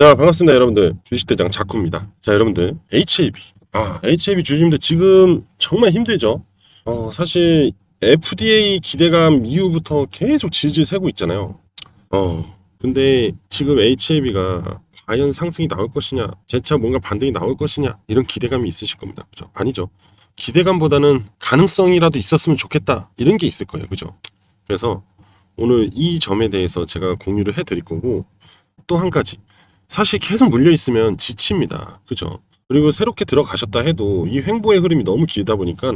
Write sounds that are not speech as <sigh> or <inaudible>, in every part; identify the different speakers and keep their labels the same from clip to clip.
Speaker 1: 자 반갑습니다 여러분들. 주식대장 자쿠입니다. 자 여러분들. HAB 아 HAB 주주님들 지금 정말 힘들죠? 어 사실 FDA 기대감 이후부터 계속 질질 새고 있잖아요. 어 근데 지금 HAB가 과연 상승이 나올 것이냐 재차 뭔가 반등이 나올 것이냐 이런 기대감이 있으실 겁니다. 그죠? 아니죠. 기대감보다는 가능성이라도 있었으면 좋겠다 이런 게 있을 거예요. 그죠? 그래서 오늘 이 점에 대해서 제가 공유를 해드릴 거고 또 한 가지 사실 계속 물려 있으면 지칩니다. 그죠? 그리고 새롭게 들어가셨다 해도 이 횡보의 흐름이 너무 길다 보니까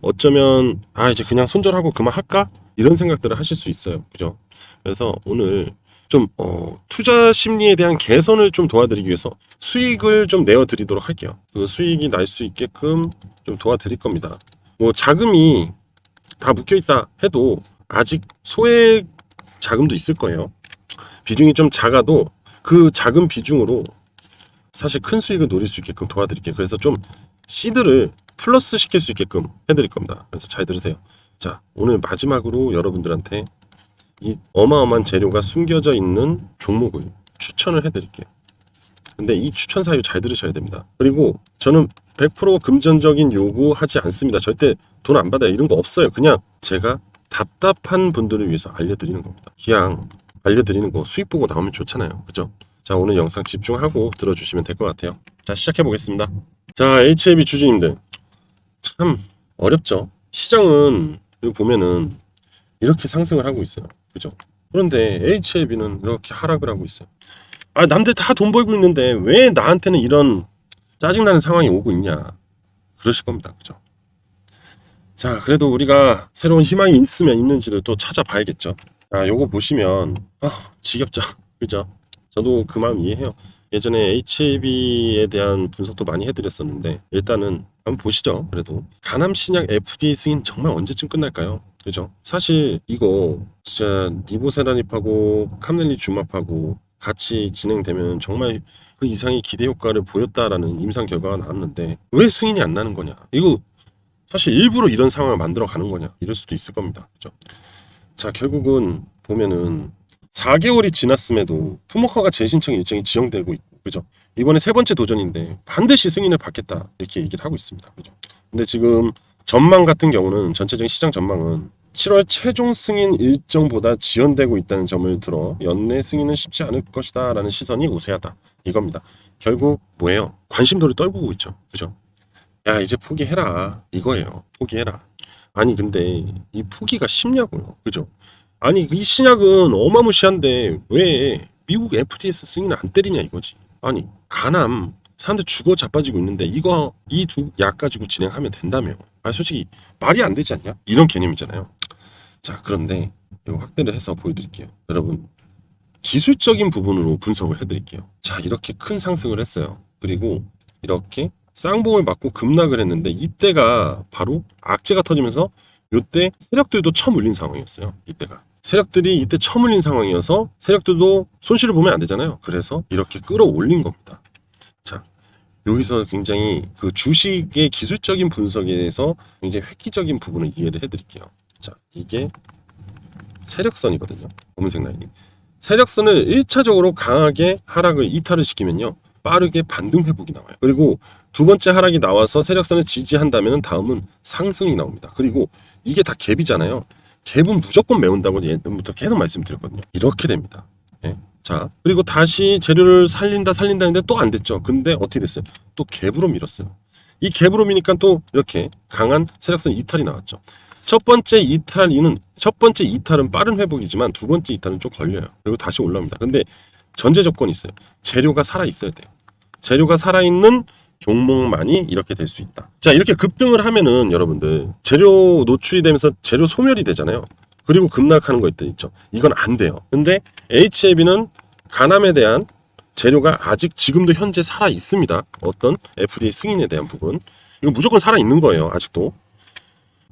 Speaker 1: 어쩌면 아 이제 그냥 손절하고 그만 할까 이런 생각들을 하실 수 있어요. 그죠? 그래서 오늘 좀 어, 투자 심리에 대한 개선을 좀 도와드리기 위해서 수익을 좀 내어드리도록 할게요. 그 수익이 날 수 있게끔 좀 도와드릴 겁니다. 뭐 자금이 다 묶여 있다 해도 아직 소액 자금도 있을 거예요. 비중이 좀 작아도 그 작은 비중으로 사실 큰 수익을 노릴 수 있게끔 도와드릴게요. 그래서 좀 시드를 플러스 시킬 수 있게끔 해드릴 겁니다. 그래서 잘 들으세요. 자, 오늘 마지막으로 여러분들한테 이 어마어마한 재료가 숨겨져 있는 종목을 추천을 해드릴게요. 근데 이 추천 사유 잘 들으셔야 됩니다. 그리고 저는 100% 금전적인 요구하지 않습니다. 절대 돈 안 받아요. 이런 거 없어요. 그냥 제가 답답한 분들을 위해서 알려드리는 겁니다. 그냥 알려드리는 거 수익 보고 나오면 좋잖아요. 그죠? 자, 오늘 영상 집중하고 들어주시면 될 것 같아요. 자, 시작해 보겠습니다. 자, HAB 주주님들. 참 어렵죠? 시장은 여기 보면은 이렇게 상승을 하고 있어요. 그죠? 그런데 HAB는 이렇게 하락을 하고 있어요. 아, 남들 다 돈 벌고 있는데 왜 나한테는 이런 짜증나는 상황이 오고 있냐. 그러실 겁니다. 그죠? 자, 그래도 우리가 새로운 희망이 있으면 있는지를 또 찾아봐야겠죠. 아, 요거 보시면 아, 지겹죠. <laughs> 그죠? 저도 그 마음 이해해요. 예전에 HAB에 대한 분석도 많이 해드렸었는데 일단은 한번 보시죠. 그래도 가남 신약 FDA 승인 정말 언제쯤 끝날까요? 그죠? 사실 이거 진짜 니보세라닙하고 캄넬리 주맙하고 같이 진행되면 정말 그 이상의 기대 효과를 보였다라는 임상 결과가 나왔는데 왜 승인이 안 나는 거냐? 이거 사실 일부러 이런 상황을 만들어 가는 거냐? 이럴 수도 있을 겁니다. 그죠? 자, 결국은 보면은 4개월이 지났음에도 푸모카가 재신청 일정이 지연되고 있고, 그죠? 이번에 세 번째 도전인데 반드시 승인을 받겠다 이렇게 얘기를 하고 있습니다. 그죠? 근데 지금 전망 같은 경우는 전체적인 시장 전망은 7월 최종 승인 일정보다 지연되고 있다는 점을 들어 연내 승인은 쉽지 않을 것이다 라는 시선이 우세하다 이겁니다. 결국 뭐예요? 관심도를 떨구고 있죠. 그죠? 야 이제 포기해라 이거예요. 포기해라. 아니 근데 이 포기가 쉽냐고요. 그죠? 아니 이 신약은 어마무시한데 왜 미국 FDS 승인을 안 때리냐 이거지. 아니 간암 사람들 죽어 자빠지고 있는데 이거 이 두 약 가지고 진행하면 된다며. 아 솔직히 말이 안 되지 않냐? 이런 개념이잖아요. 자 그런데 이거 확대를 해서 보여드릴게요. 여러분 기술적인 부분으로 분석을 해드릴게요. 자 이렇게 큰 상승을 했어요. 그리고 이렇게 쌍봉을 맞고 급락을 했는데 이때가 바로 악재가 터지면서 이때 세력들도 처물린 상황이었어요. 이때가. 세력들이 이때 처물린 상황이어서 세력들도 손실을 보면 안 되잖아요. 그래서 이렇게 끌어올린 겁니다. 자, 여기서 굉장히 그 주식의 기술적인 분석에 대해서 굉장히 획기적인 부분을 이해를 해드릴게요. 자, 이게 세력선이거든요. 검은색 라인이. 세력선을 1차적으로 강하게 하락을 이탈을 시키면요. 빠르게 반등 회복이 나와요. 그리고 두 번째 하락이 나와서 세력선을 지지한다면 다음은 상승이 나옵니다. 그리고 이게 다 갭이잖아요. 갭은 무조건 메운다고 예전부터 계속 말씀드렸거든요. 이렇게 됩니다. 예. 자, 그리고 다시 재료를 살린다 살린다 했는데 또 안 됐죠. 근데 어떻게 됐어요? 또 갭으로 밀었어요. 이 갭으로 미니까 또 이렇게 강한 세력선 이탈이 나왔죠. 첫 번째 이탈 이는 첫 번째 이탈은 빠른 회복이지만 두 번째 이탈은 좀 걸려요. 그리고 다시 올라옵니다. 근데 전제 조건이 있어요. 재료가 살아 있어야 돼요. 재료가 살아있는 종목만이 이렇게 될 수 있다. 자, 이렇게 급등을 하면은 여러분들 재료 노출이 되면서 재료 소멸이 되잖아요. 그리고 급락하는 것들 있죠. 이건 안 돼요. 근데 HAB는 간암에 대한 재료가 아직 지금도 현재 살아 있습니다. 어떤 FDA 승인에 대한 부분. 이거 무조건 살아 있는 거예요. 아직도.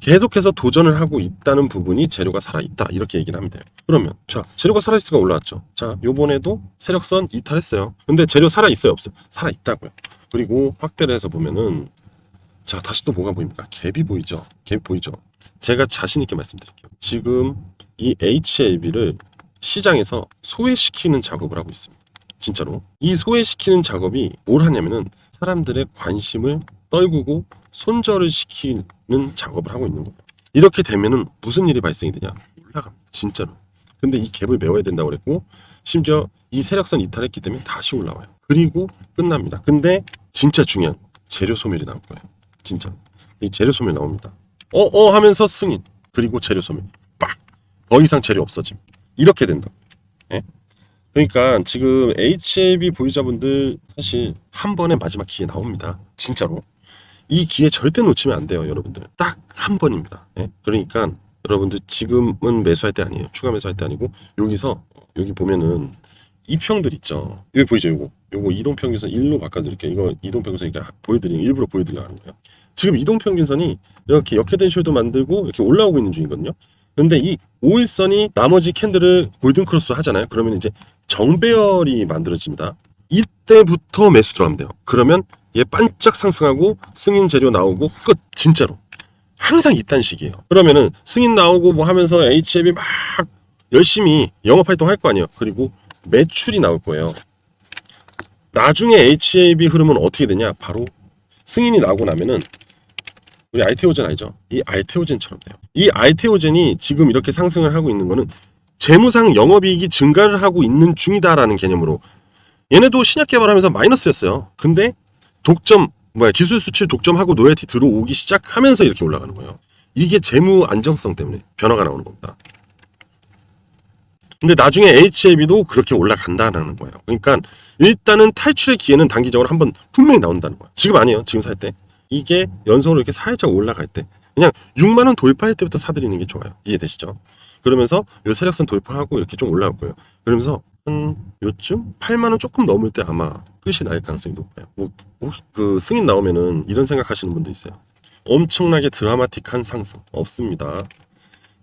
Speaker 1: 계속해서 도전을 하고 있다는 부분이 재료가 살아있다. 이렇게 얘기를 돼요. 그러면 자 재료가 살아있으니까 올라왔죠. 자 요번에도 세력선 이탈했어요. 근데 재료 살아있어요? 없어요. 살아있다고요. 그리고 확대를 해서 보면은 자 다시 또 뭐가 보입니까? 갭이 보이죠? 갭 보이죠? 제가 자신 있게 말씀드릴게요. 지금 이 HLB를 시장에서 소외시키는 작업을 하고 있습니다. 진짜로. 이 소외시키는 작업이 뭘 하냐면은 사람들의 관심을 떨구고 손절을 시키 는 작업을 하고 있는 거예요. 이렇게 되면은 무슨 일이 발생이 되냐? 올라갑니다. 진짜로. 근데 이 갭을 메워야 된다고 그랬고 심지어 이 세력선 이탈했기 때문에 다시 올라와요. 그리고 끝납니다. 근데 진짜 중요한 재료 소멸이 나올 거예요. 진짜. 이 재료 소멸 나옵니다. 어어 하면서 승인. 그리고 재료 소멸. 빡. 더 이상 재료 없어짐. 이렇게 된다. 예? 그러니까 지금 HAB 보유자분들 사실 한 번의 마지막 기회 나옵니다. 진짜로. 이 기회 절대 놓치면 안 돼요, 여러분들. 딱 한 번입니다. 예? 그러니까 여러분들 지금은 매수할 때 아니에요. 추가 매수할 때 아니고 여기서 여기 보면은 이평들 있죠. 여기 보이죠, 요거. 요거 이동평균선 1로 바꿔드릴게요. 이거 이동평균선 이렇게 보여드리는 일부러 보여드리려고 하는 거예요. 지금 이동평균선이 이렇게 역회된 숄도 만들고 이렇게 올라오고 있는 중이거든요. 근데 이 5일선이 나머지 캔들을 골든 크로스 하잖아요. 그러면 이제 정배열이 만들어집니다. 이때부터 매수 들어가면 돼요. 그러면 얘 반짝 상승하고 승인 재료 나오고 끝 진짜로 항상 이딴 식이에요. 그러면은 승인 나오고 뭐 하면서 HF이 막 열심히 영업 활동 할 거 아니에요. 그리고 매출이 나올 거예요. 나중에 HAB 흐름은 어떻게 되냐? 바로 승인이 나고 나면은 우리 알테오젠 알죠? 이 알테오젠처럼 돼요. 이 알테오젠이 지금 이렇게 상승을 하고 있는 거는 재무상 영업이익이 증가를 하고 있는 중이다라는 개념으로 얘네도 신약 개발하면서 마이너스였어요. 근데 독점 뭐야 기술 수출 독점하고 노열티 들어오기 시작하면서 이렇게 올라가는 거예요. 이게 재무 안정성 때문에 변화가 나오는 겁니다. 근데 나중에 HAB도 그렇게 올라간다는 거예요. 그러니까 일단은 탈출의 기회는 단기적으로 한번 분명히 나온다는 거예요. 지금 아니에요. 지금 살 때. 이게 연속으로 이렇게 살짝 올라갈 때 그냥 6만 원 돌파할 때부터 사들이는 게 좋아요. 이해되시죠? 그러면서 요 세력선 돌파하고 이렇게 좀 올라올 거예요. 그러면서 한 요쯤 8만 원 조금 넘을 때 아마 끝이 날 가능성이 높아요. 뭐, 혹시 그 승인 나오면은 이런 생각하시는 분도 있어요. 엄청나게 드라마틱한 상승 없습니다.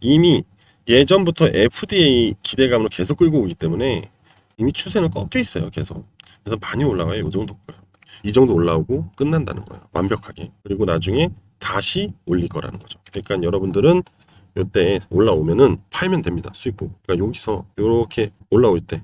Speaker 1: 이미 예전부터 FDA 기대감으로 계속 끌고 오기 때문에 이미 추세는 꺾여 있어요. 계속. 그래서 많이 올라와요. 이 정도. 이 정도 올라오고 끝난다는 거예요. 완벽하게. 그리고 나중에 다시 올릴 거라는 거죠. 그러니까 여러분들은 요때 올라오면은 팔면 됩니다. 수익 보고. 그러니까 여기서 이렇게 올라올 때 자,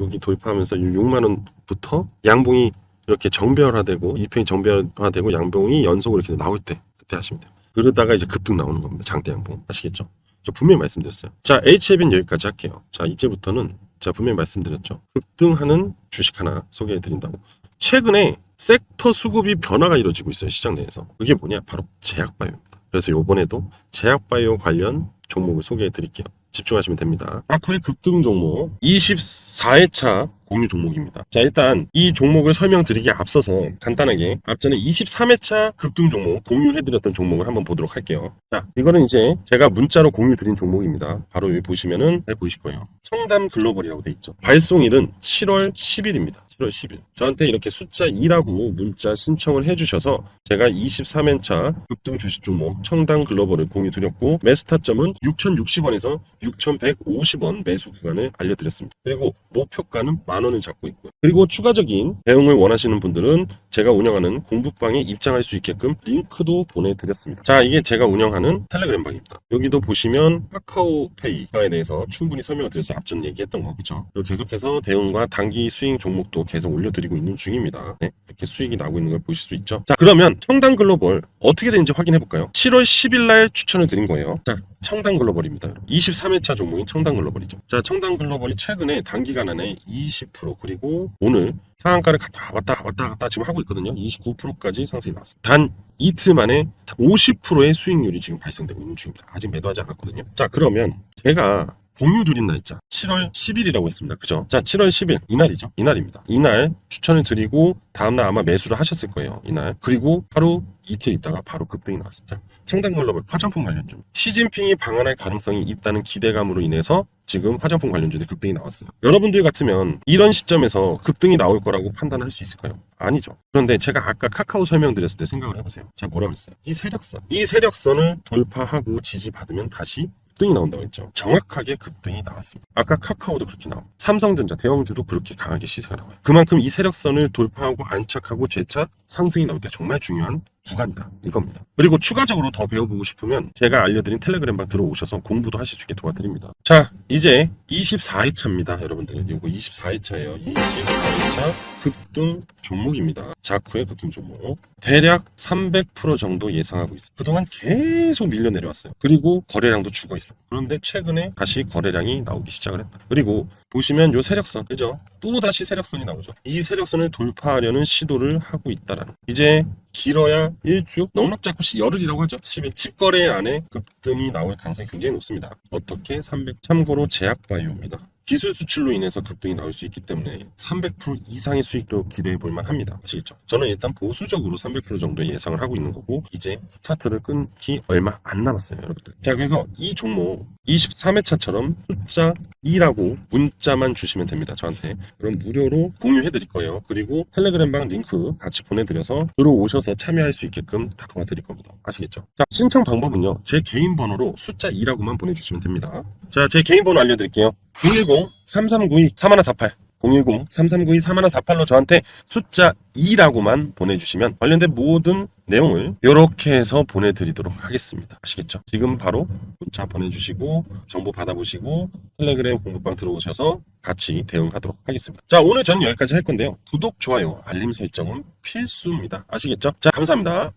Speaker 1: 여기 돌파하면서 6만 원부터 양봉이 이렇게 정배열화되고 이평이 정배열화되고 양봉이 연속으로 이렇게 나올 때 그때 하시면 돼요. 그러다가 이제 급등 나오는 겁니다. 장대 양봉. 아시겠죠? 저 분명히 말씀드렸어요. 자, HF는 여기까지 할게요. 자, 이제부터는 제가 분명히 말씀드렸죠. 급등하는 주식 하나 소개해 드린다고. 최근에 섹터 수급이 변화가 이루어지고 있어요. 시장 내에서. 그게 뭐냐? 바로 제약바이오입니다. 그래서 요번에도 제약바이오 관련 종목을 소개해 드릴게요. 집중하시면 됩니다. 아쿠의 급등 종목 24회차 공유 종목입니다. 자 일단 이 종목을 설명드리기에 앞서서 간단하게 앞전에 23회차 급등 종목 공유해드렸던 종목을 한번 보도록 할게요. 자 이거는 이제 제가 문자로 공유 드린 종목입니다. 바로 여기 보시면은 잘 보이실 거예요. 청담 글로벌이라고 돼 있죠. 발송일은 7월 10일입니다. 7월 10일. 저한테 이렇게 숫자 2라고 문자 신청을 해주셔서 제가 23회차 급등 주식 종목 청담 글로벌을 공유 드렸고 매수 타점은 6,060원에서 6,150원 매수 구간을 알려드렸습니다. 그리고 목표가는 만 원을 잡고 있고요. 그리고 추가적인 대응을 원하시는 분들은 제가 운영하는 공부방에 입장할 수 있게끔 링크도 보내드렸습니다. 자, 이게 제가 운영하는 텔레그램 방입니다. 여기도 보시면 카카오페이에 대해서 충분히 설명을 드려서 앞전 얘기했던 거 그죠? 그리고 계속해서 대응과 단기 수익 종목도 계속 올려드리고 있는 중입니다. 네, 이렇게 수익이 나고 있는 걸 보실 수 있죠. 자, 그러면 청담 글로벌 어떻게 되는지 확인해 볼까요? 7월 10일 날 추천을 드린 거예요. 자, 청담 글로벌입니다. 23회차 종목인 청담 글로벌이죠. 자, 청담 글로벌이 최근에 단기간 안에 20% 그리고 오늘 상한가를 갔다 왔다 왔다 갔다 지금 하고 있거든요. 29%까지 상승이 나왔습니다. 단 이틀 만에 50%의 수익률이 지금 발생되고 있는 중입니다. 아직 매도하지 않았거든요. 자, 그러면 제가 공유 드린 날짜 7월 10일이라고 했습니다. 그죠? 자, 7월 10일 이날이죠. 이날입니다. 이날 추천을 드리고 다음날 아마 매수를 하셨을 거예요. 이날. 그리고 하루 이틀 있다가 바로 급등이 나왔습니다. 청담 글로벌 화장품 관련주. 시진핑이 방한할 가능성이 있다는 기대감으로 인해서 지금 화장품 관련주들이 급등이 나왔어요. 여러분들 같으면 이런 시점에서 급등이 나올 거라고 판단할 수 있을까요? 아니죠. 그런데 제가 아까 카카오 설명드렸을 때 생각을 해보세요. 제가 뭐라고 했어요? 이 세력선. 이 세력선을 돌파하고 지지받으면 다시 급등이 나온다고 했죠. 정확하게 급등이 나왔습니다. 아까 카카오도 그렇게 나오고 삼성전자 대형주도 그렇게 강하게 시세가 나와요. 그만큼 이 세력선을 돌파하고 안착하고 재차 상승이 나올 때 정말 중요한 구간이다. 이겁니다. 그리고 추가적으로 더 배워보고 싶으면 제가 알려드린 텔레그램방 들어오셔서 공부도 하실 수 있게 도와드립니다. 자, 이제 24회차입니다. 여러분들. 이거 24회차예요. 24회차 급등 종목입니다. 자쿠의 급등 종목. 대략 300% 정도 예상하고 있어요. 그동안 계속 밀려 내려왔어요. 그리고 거래량도 죽어 있어요. 그런데 최근에 다시 거래량이 나오기 시작을 했다. 그리고 보시면 요 세력선, 그죠? 또 다시 세력선이 나오죠. 이 세력선을 돌파하려는 시도를 하고 있다라는. 거. 이제 길어야 일주 넉넉 잡고 시- 열흘이라고 하죠. 10일 10거래 안에 급등이 나올 가능성이 굉장히 높습니다. 어떻게 300 참고로 제약 바이오입니다. 기술 수출로 인해서 급등이 나올 수 있기 때문에 300% 이상의 수익도 기대해 볼 만 합니다. 아시겠죠? 저는 일단 보수적으로 300% 정도 예상을 하고 있는 거고 이제 차트를 끊기 얼마 안 남았어요, 여러분들. 자, 그래서 이 종목 23회차처럼 숫자 2라고 문자만 주시면 됩니다. 저한테. 그럼 무료로 공유해 드릴 거예요. 그리고 텔레그램방 링크 같이 보내드려서 들어오셔서 참여할 수 있게끔 다 도와드릴 겁니다. 아시겠죠? 자, 신청 방법은요. 제 개인 번호로 숫자 2라고만 보내주시면 됩니다. 자, 제 개인 번호 알려드릴게요. 010-3392-3148 010-3392-3148로 저한테 숫자 2라고만 보내주시면 관련된 모든 내용을 이렇게 해서 보내드리도록 하겠습니다. 아시겠죠? 지금 바로 문자 보내주시고 정보 받아보시고 텔레그램 공부방 들어오셔서 같이 대응하도록 하겠습니다. 자 오늘 저는 여기까지 할 건데요. 구독, 좋아요, 알림 설정은 필수입니다. 아시겠죠? 자 감사합니다.